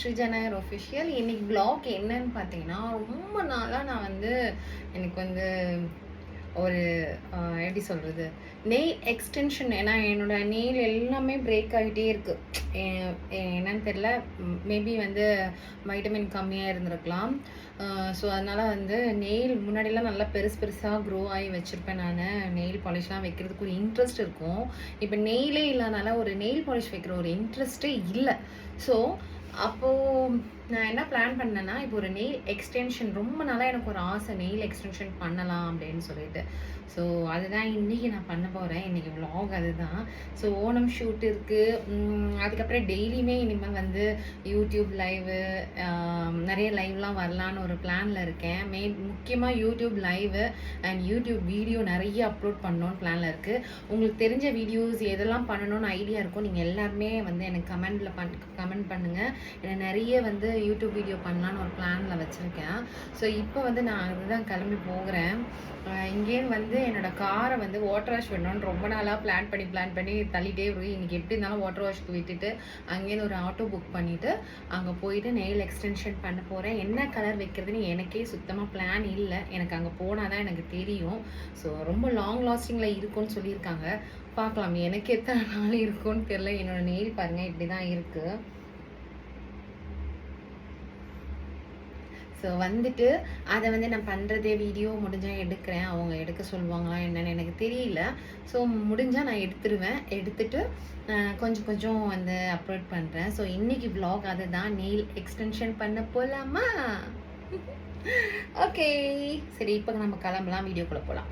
Welcome to Sreeja Nair official இன்னைக்கு blog என்னன்னு பார்த்தீங்கன்னா ரொம்ப நாளாக நான் வந்து எனக்கு வந்து ஒரு எப்படி சொல்கிறது நெயில் எக்ஸ்டென்ஷன் ஏன்னா என்னோட நெயில் எல்லாமே பிரேக் ஆகிட்டே இருக்குது ஏ- என்னன்னு தெரில மேபி வந்து வைட்டமின் கம்மியாக இருந்திருக்கலாம். ஸோ அதனால் வந்து நெயில் முன்னாடிலாம் நல்லா பெருசு பெருசாக க்ரோ ஆகி வச்சுருப்பேன் நான். நெயில் பாலிஷ்லாம் வைக்கிறதுக்கு ஒரு இன்ட்ரெஸ்ட் இருக்கும். இப்போ நெயிலே இல்லாதனால ஒரு நெயில் பாலிஷ் வைக்கிற ஒரு இன்ட்ரெஸ்ட்டே இல்லை. ஸோ அப்போது நான் என்ன பிளான் பண்ணேன்னா இப்போ ஒரு நெயில் எக்ஸ்டென்ஷன் ரொம்ப நாளாக எனக்கு ஒரு ஆசை நெயில் எக்ஸ்டென்ஷன் பண்ணலாம் அப்படின்னு சொல்லிட்டு. ஸோ அதுதான் இன்றைக்கி நான் பண்ண போகிறேன் இன்றைக்கி vlog அதுதான். ஸோ ஓணம் ஷூட் இருக்குது அதுக்கப்புறம் டெய்லியுமே இனிமேல் வந்து யூடியூப் லைவு நிறைய லைவ்லாம் வரலான்னு ஒரு பிளானில் இருக்கேன். மெயின் முக்கியமாக YouTube live and YouTube video நிறைய அப்லோட் பண்ணணும்னு பிளானில் இருக்குது உங்களுக்கு தெரிஞ்ச வீடியோஸ் எதெல்லாம் பண்ணணும்னு ஐடியா இருக்கும் நீங்கள் எல்லாருமே வந்து எனக்கு கமெண்டில் பண் கமெண்ட் பண்ணுங்கள் எனக்கு நிறைய வந்து யூடியூப் வீடியோ பண்ணலான்னு ஒரு பிளானில் வச்சுருக்கேன். ஸோ இப்போ வந்து நான் அதுதான் கிளம்பி போகிறேன். இங்கேருந்து வந்து என்னோட காரை வந்து வாட்டர் வாஷ் பண்ணணும்னு ரொம்ப நாளாக பிளான் பண்ணி பிளான் பண்ணி தள்ளிட்டே இருக்கு. இன்னைக்கு எப்படி இருந்தாலும் வாட்டர் வாஷ்க்கு விட்டுட்டு அங்கேருந்து ஒரு ஆட்டோ புக் பண்ணிவிட்டு அங்கே போயிட்டு நெயில் எக்ஸ்டென்ஷன் பண்ண போகிறேன் என்ன கலர் வைக்கிறதுன்னு எனக்கே சுத்தமாக பிளான் இல்லை. எனக்கு அங்கே போனால் தான் எனக்கு தெரியும். ஸோ ரொம்ப லாங் லாஸ்டிங்கில் இருக்கும்னு சொல்லியிருக்காங்க. பார்க்கலாம் எனக்கு எத்தனை நாள் இருக்கும்னு தெரில என்னோடய நெயில் பாருங்கள் இப்படி தான் இருக்குது ஸோ வந்துட்டு அதை வந்து நான் பண்ணுறதே வீடியோ முடிஞ்சால் எடுக்கிறேன். அவங்க எடுக்க சொல்லுவாங்களா என்னன்னு எனக்கு தெரியல. ஸோ முடிஞ்சால் நான் எடுத்துருவேன். எடுத்துட்டு கொஞ்சம் கொஞ்சம் வந்து அப்லோட் பண்ணுறேன் ஸோ இன்னைக்கு அதை அதுதான். நெயில் எக்ஸ்டென்ஷன் பண்ண போகலாமா ஓகே சரி இப்போ நம்ம கிளம்பலாம். வீடியோக்குள்ளே போகலாம்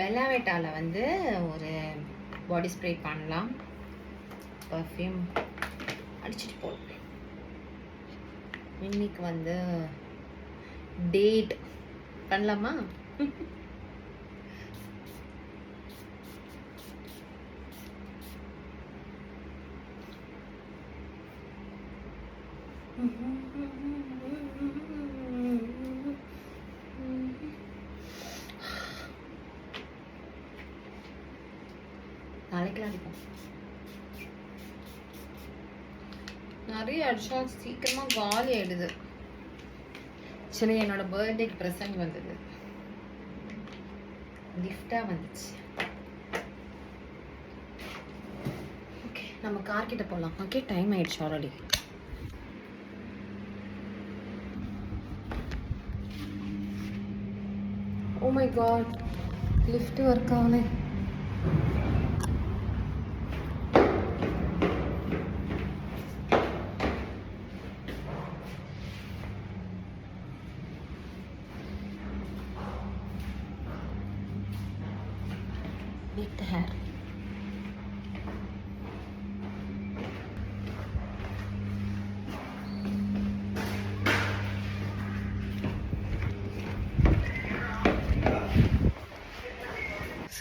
பெல்லாவேட்டாவில் வந்து ஒரு பாடி ஸ்ப்ரே பண்ணலாம். பர்ஃப்யூம் அடிச்சிட்டு போகலாம் இன்னைக்கு வந்து டேட் பண்ணலாமா நாளைக்கு அடிப்போம் நிறைய அடிச்சா சீக்கிரமா காலி ஆயிடுது. சரி என்னோட பர்த்டேக்கு ப்ரெசன்ட் வந்தது. கிஃப்டா வந்துச்சு. ஓகே நம்ம கார் கிட்ட போகலாம் ஓகே டைம் ஆயிடுச்சு already oh my god lift work ஆகலை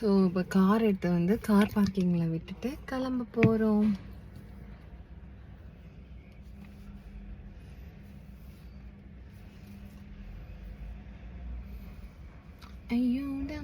ஸோ இப்போ கார் எடுத்து வந்து கார் பார்க்கிங்கில் விட்டுட்டு கிளம்ப போகிறோம் ஐயோடா.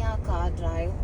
நாள் நான்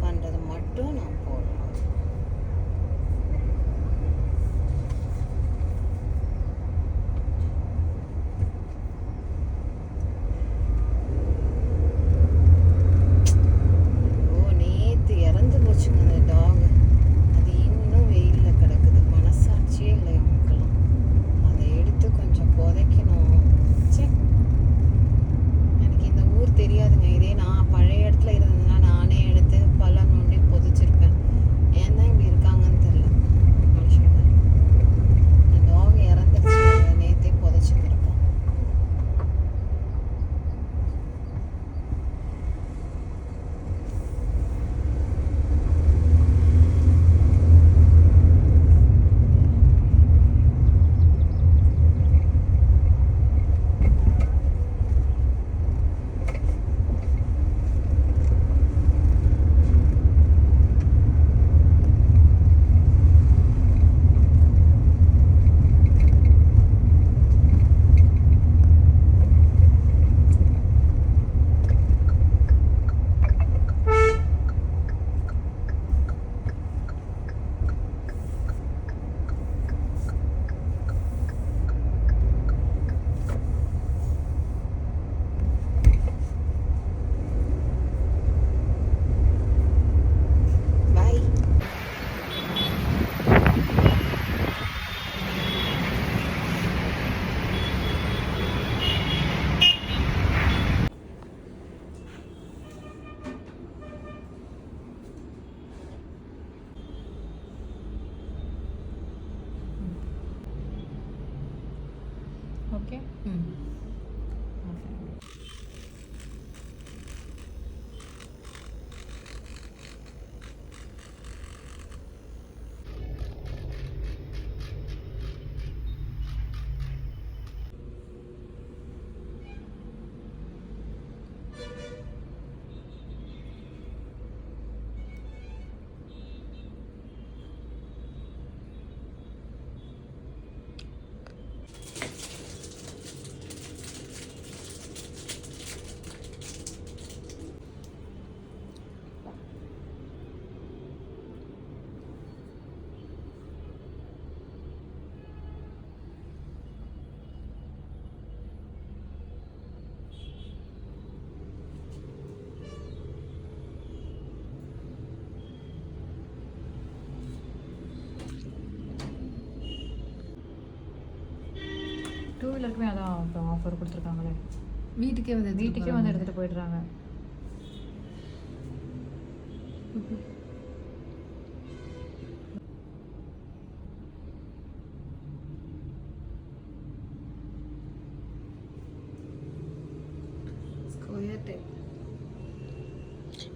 வீலருக்குமே அதான் இப்போ ஆஃபர் கொடுத்துருக்காங்களே. வீட்டுக்கே வந்து வீட்டுக்கே வந்து எடுத்துகிட்டு போயிடுறாங்க.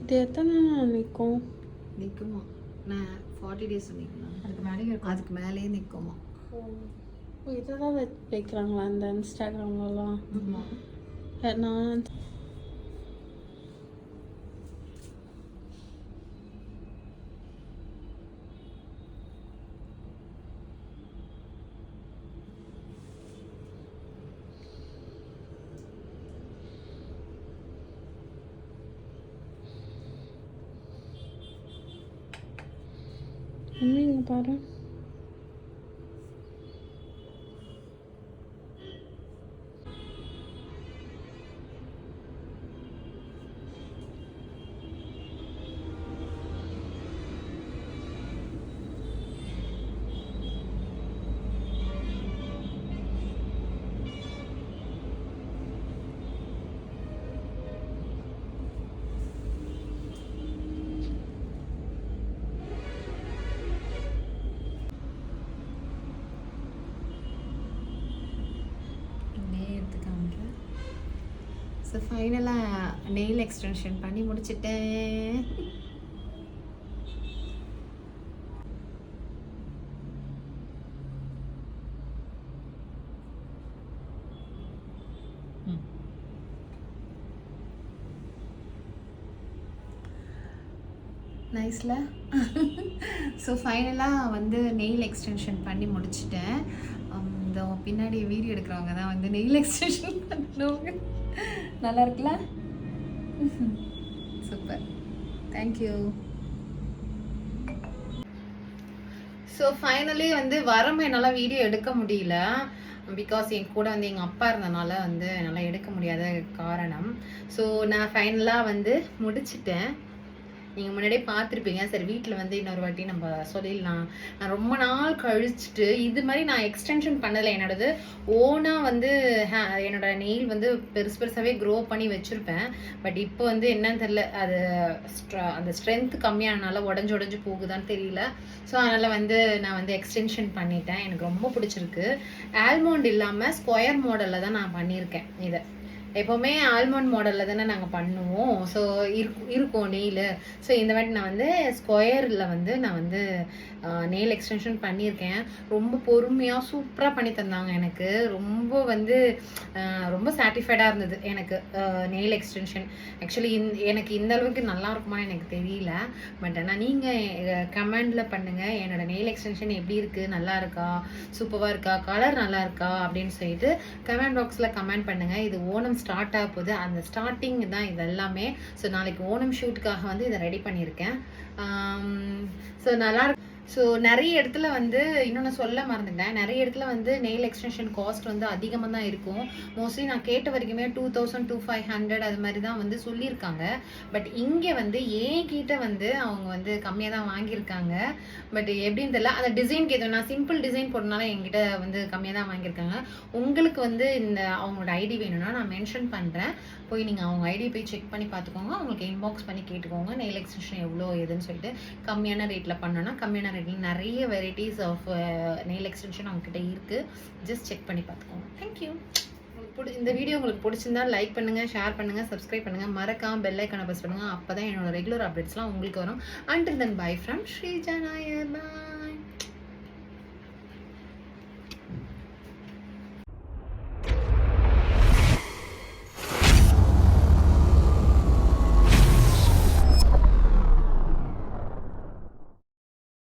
இது எத்தனை நிற்கும் நிற்குமா நான் ஃபார்ட்டி டேஸ் சொன்னீங்களா? அதுக்கு மேலேயும் இருக்கும். அதுக்கு மேலேயே நிற்குமா இதை தான் வைக்கிறாங்களா இந்த இன்ஸ்டாகிராம்லலாம் நான் என்னங்க பாரு ஸோ ஃபைனலாக நெயில் எக்ஸ்டென்ஷன் பண்ணி முடிச்சிட்டேன். நைஸில் ஸோ ஃபைனலாக வந்து நெயில் எக்ஸ்டென்ஷன் பண்ணி முடிச்சிட்டேன். Um, இந்த பின்னாடி வீடியோ எடுக்கிறவங்க தான் வந்து நெயில் எக்ஸ்டென்ஷன் பண்ணுறவங்க நல்லா இருக்குல்ல சூப்பர் தேங்க்யூ ஸோ ஃபைனலி வந்து வரம்பு என்னால் வீடியோ எடுக்க முடியல. பிகாஸ் என் கூட வந்து எங்கள் அப்பா இருந்தனால வந்து என்னால் எடுக்க முடியாத காரணம். ஸோ நான் ஃபைனலாக வந்து முடிச்சிட்டேன். நீங்கள் முன்னாடியே பார்த்துருப்பீங்க. சரி வீட்டில் வந்து இன்னொரு வாட்டி நம்ம சொல்லிடலாம். நான் ரொம்ப நாள் கழிச்சிட்டு இது மாதிரி நான் எக்ஸ்டென்ஷன் பண்ணலை என்னோடது ஓனாக வந்து என்னோட நெயில் வந்து பெருசு பெருசாகவே க்ரோ பண்ணி வச்சுருப்பேன். பட் இப்போ வந்து என்னன்னு தெரில அது அந்த ஸ்ட்ரென்த் கம்மியானனால உடஞ்சு உடஞ்சு போகுதான்னு தெரியல. ஸோ அதனால் வந்து நான் வந்து எக்ஸ்டென்ஷன் பண்ணிட்டேன். எனக்கு ரொம்ப பிடிச்சிருக்கு. ஆல்மோண்ட் இல்லாமல் ஸ்கொயர் மாடலில் தான் நான் பண்ணியிருக்கேன் இதை. எப்போவுமே ஆல்மண்ட் மாடலில் தானே நாங்கள் பண்ணுவோம். ஸோ இருக்கும் இருக்கும் நெயில். ஸோ இந்த வாட்டி நான் வந்து ஸ்கொயரில் வந்து நான் வந்து நெயில் எக்ஸ்டென்ஷன் பண்ணியிருக்கேன். ரொம்ப பொறுமையாக சூப்பராக பண்ணி தந்தாங்க எனக்கு. ரொம்ப வந்து ரொம்ப சாட்டிஸ்ஃபைடாக இருந்தது எனக்கு நெயில் எக்ஸ்டென்ஷன் ஆக்சுவலி இந் எனக்கு இந்த அளவுக்கு நல்லா இருக்குமான்னு எனக்கு தெரியல. பட் ஆனால் நீங்கள் கமெண்டில் பண்ணுங்கள் என்னோட நெயில் எக்ஸ்டென்ஷன் எப்படி இருக்குது நல்லா இருக்கா? சூப்பராக இருக்கா? கலர் நல்லா இருக்கா? அப்படின்னு சொல்லிட்டு கமெண்ட் பாக்ஸில் கமெண்ட் பண்ணுங்கள் இது ஓணம் ஸ்டார்ட் ஆக போகுது அந்த ஸ்டார்டிங் தான் இது எல்லாமே ஸோ நாளைக்கு ஓணம் ஷூட்டுக்காக வந்து இதை ரெடி பண்ணியிருக்கேன். ஸோ நல்லா ஸோ நிறைய இடத்துல வந்து இன்னொன்று சொல்ல மறந்துட்டேன். நிறைய இடத்துல வந்து நெயில் எக்ஸ்டென்ஷன் காஸ்ட் வந்து அதிகமாக தான் இருக்கும். மோஸ்ட்லி நான் கேட்ட வரைக்குமே two thousand two five hundred அது மாதிரி தான் வந்து சொல்லியிருக்காங்க. பட் இங்கே வந்து ஏன் கிட்ட வந்து அவங்க வந்து கம்மியாக தான் வாங்கியிருக்காங்க? பட் எப்படின்னு தெரியல. அந்த டிசைன் எதுவும் நான் சிம்பிள் டிசைன் போடுறதுனால என்கிட்ட வந்து கம்மியாக தான் வாங்கியிருக்காங்க. உங்களுக்கு வந்து இந்த அவங்களோட ஐடி வேணும்னா நான் மென்ஷன் பண்ணுறேன் போய் நீங்கள் அவங்க ஐடி போய் செக் பண்ணி பார்த்துக்கோங்க. அவங்களுக்கு இன்பாக்ஸ் பண்ணி கேட்டுக்கோங்க. நெயில் எக்ஸ்டென்ஷன் எவ்வளோ எதுன்னு சொல்லிட்டு கம்மியான ரேட்டில் பண்ணோன்னா கம்மியான ரேட்டில் நிறைய வெரைட்டிஸ் ஆஃப் நெயில் எக்ஸ்டென்ஷன் அவங்கக்கிட்ட இருக்குது ஜஸ்ட் செக் பண்ணி பார்த்துக்கோங்க. தேங்க்யூ உங்களுக்கு பிடி இந்த வீடியோ உங்களுக்கு பிடிச்சிருந்தா லைக் பண்ணுங்கள் ஷேர் பண்ணுங்கள் சப்ஸ்கிரைப் பண்ணுங்கள் மறக்காம பெல் ஐக்கான ப்ரெஸ் பண்ணுங்கள் அப்போ தான் என்னோட ரெகுலர் அப்டேட்ஸ்லாம் உங்களுக்கு வரும். Until then bye from Sreeja Nair bye